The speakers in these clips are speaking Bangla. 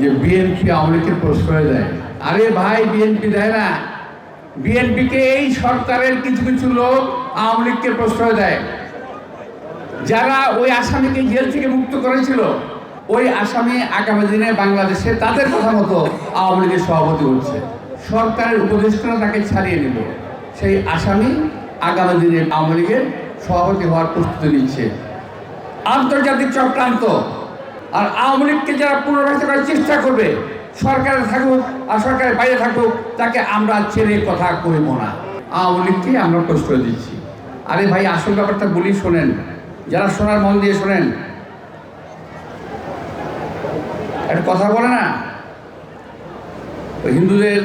যে বিএনপি আওয়ামী প্রশ্রয় দেয়। আরে ভাই বিএনপি দেয় না। বিএনপিকে এই সরকারের কিছু কিছু লোক আওয়ামী লীগকে প্রশ্রয় দেয়। যারা ওই আসামিকে জেল থেকে মুক্ত করেছিল, ওই আসামি আগামী দিনে বাংলাদেশে তাদের কথা মতো আওয়ামী লীগের সভাপতি হচ্ছে। সরকারের উপদেষ্টা তাকে ছাড়িয়ে নিল। সেই আসামি আগামী দিনে আওয়ামী লীগের সভাপতি হওয়ার প্রস্তুতি নিচ্ছে। আন্তর্জাতিক চক্রান্ত। আর আওয়ামী লীগকে যারা পুনর্বাসিত করার চেষ্টা করবে, সরকারে থাকুক আর সরকারের বাইরে থাকুক, তাকে আমরা ছেড়ে কথা কইব না। আওয়ামী লীগকে আমরা প্রশ্রয় দিচ্ছি। আরে ভাই, আসল ব্যাপারটা বলি শোনেন। যারা শোনার মন দিয়ে শোনেন, একটা কথা বলে না? হিন্দুদের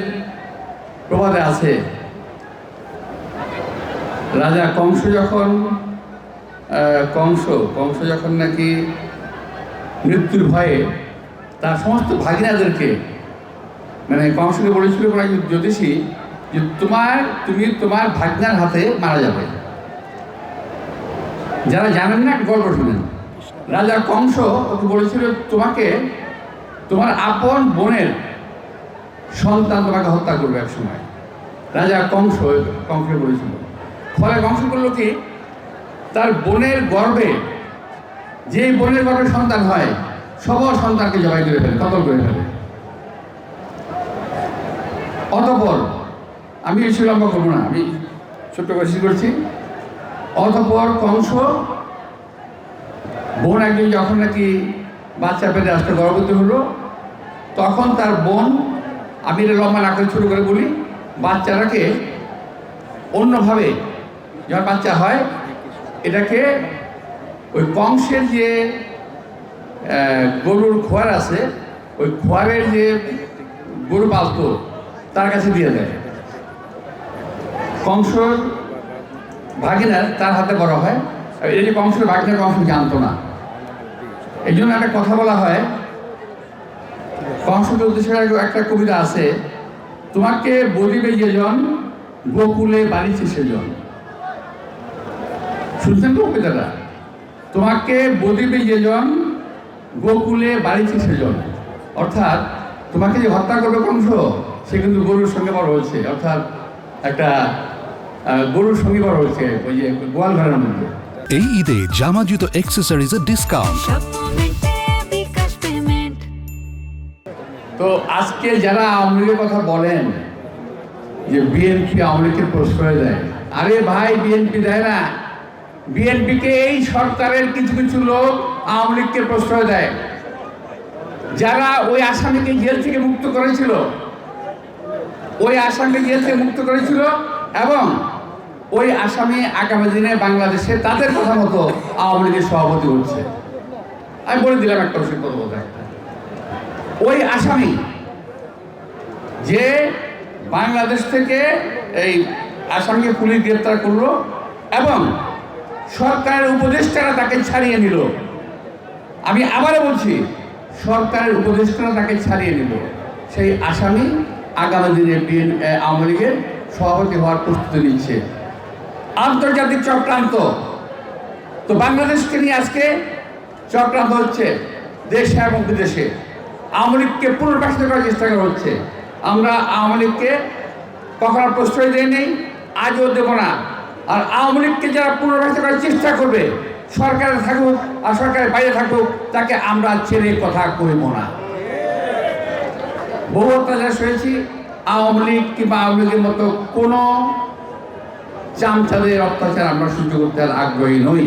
প্রবাদে আছে, রাজা কংস যখন কংস কংস যখন নাকি মৃত্যুর ভয়ে তার সমস্ত ভাগিনাদেরকে মানে কংসকে বলেছিল কোনো একজন জ্যোতিষী যে তোমার, তুমি তোমার ভাগনার হাতে মারা যাবে। যারা জানেন না গল্প শুনেন। রাজা কংস ওকে বলেছিল, তোমাকে, তোমার আপন বোনের সন্তান তোমাকে হত্যা করবে এক সময়। রাজা কংস কংসকে বলেছিল। ফলে কংস করল কি, তার বোনের গর্ভে যে বোনের গর্ভে সন্তান হয়, সব সন্তানকে জবাই করে ফেলে কতল করে ফেলে। অতপর, আমি বেশি লম্বা করব না আমি ছোট্ট শেষ করছি। অতপর কংস বোন একজন যখন নাকি বাচ্চা পেতে আসতে গর্ভবতী হলো, তখন তার বোন, আমি এটা লম্বা না করে করে বলি, বাচ্চাটাকে অন্যভাবে, যখন বাচ্চা হয়, এটাকে ওই কংসের যে গরুর খোয়ার আছে, ওই খোয়ারের যে গরু পালতো, তার কাছে দিয়ে দেয়। কংসর ভাগিনার তার হাতে বড় হয়। আর এই যে কংসের ভাগিনার কংস জানতো না। এই জন্য একটা কথা বলা হয় কংসকে উদ্দেশ্যে এক- একটা কবিতা আছে, তোমাকে বলিবে যেজন গোকুলে বাড়িছে সেজন শুনছেন তো কবিতাটা? তোমাকে বলিবে যেজন গোকুলে বাড়িছে সেজন। অর্থাৎ তোমাকে যে হত্যা করবে কংস সে কিন্তু গরুর সঙ্গে বড় হয়েছে অর্থাৎ একটা গরুর সঙ্গে বড় হয়েছে ওই যে গোয়াল ঘরের মধ্যে। এই ঈদে জামা জুতো অ্যাক্সেসরিজের ডিসকাউন্ট তো আজকে যারা আওয়ামী কথা বলেন যে বিএনপি আওয়ামী লীগকে প্রশ্রয় দেয় আরে ভাই বিএনপি দেয় না। বিএনপিকে এই সরকারের কিছু কিছু লোক আওয়ামী লীগকে প্রশ্রয় দেয়। যারা ওই আসামিকে জেল থেকে মুক্ত করেছিল, ওই আসামিকে জেল থেকে মুক্ত করেছিল এবং ওই আসামি আগামী দিনে বাংলাদেশে তাদের কথা মতো আওয়ামী লীগের সভাপতি হচ্ছে। আমি বলে দিলাম একটা বলতে একটা। ওই আসামি যে বাংলাদেশ থেকে এই আসামিকে পুলিশ গ্রেপ্তার করল এবং সরকারের উপদেষ্টারা তাকে ছাড়িয়ে নিল। আমি আবারও বলছি, সরকারের উপদেষ্টারা তাকে ছাড়িয়ে নিল। সেই আসামি আগামী দিনে বিএন আওয়ামী লীগের সভাপতি হওয়ার প্রস্তুতি নিচ্ছে। আন্তর্জাতিক চক্রান্ত। তো বাংলাদেশকে নিয়ে আজকে চক্রান্ত হচ্ছে দেশে এবং বিদেশে। আওয়ামী লীগকে পুনর্বাসিত করার চেষ্টা করা হচ্ছে। আমরা আওয়ামী লীগকে কখনো প্রশ্রয় দিয়ে নেই, আজও দেব না। আর আওয়ামী লীগকে যারা পুনর্বাসিত করার চেষ্টা করবে, সরকারে থাকুক আর সরকারের বাইরে থাকুক, তাকে আমরা ছেড়ে কথা কইব না। বহু অত্যাচার সয়েছি আওয়ামী লীগ কিংবা আওয়ামী লীগের মতো কোনো চামচাদের অত্যাচার আমরা সহ্য করতে আগ্রহী নই।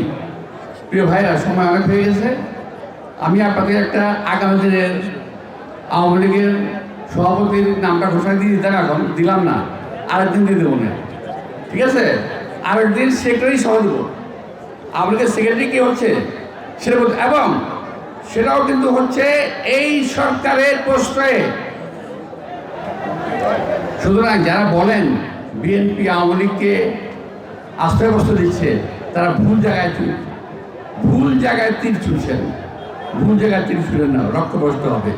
প্রিয় ভাইরা সময় অনেক হয়ে গেছে। আমি আপনাদের একটা আগামী দিনের আওয়ামী লীগের সভাপতির নামটা ঘোষণা দিয়ে দিতাম এখন, দিলাম না, আরেকদিন দিয়ে দেবো না। ঠিক আছে? আরেকদিন সেক্রেটারি সহ দেবো। লীগের সেক্রেটারি কি হচ্ছে? সেটা বলতে এবং সেটাও কিন্তু হচ্ছে এই সরকারের প্রশ্রয়ে সুতরাং যারা বলেন বিএনপি আওয়ামী লীগকে আশ্রয়বস্ত্র দিচ্ছে, তারা ভুল জায়গায় ভুল জায়গায় তীর ছুটছেন ভুল জায়গায় তীর ছুটেন না লক্ষ্যভ্রষ্ট হবে।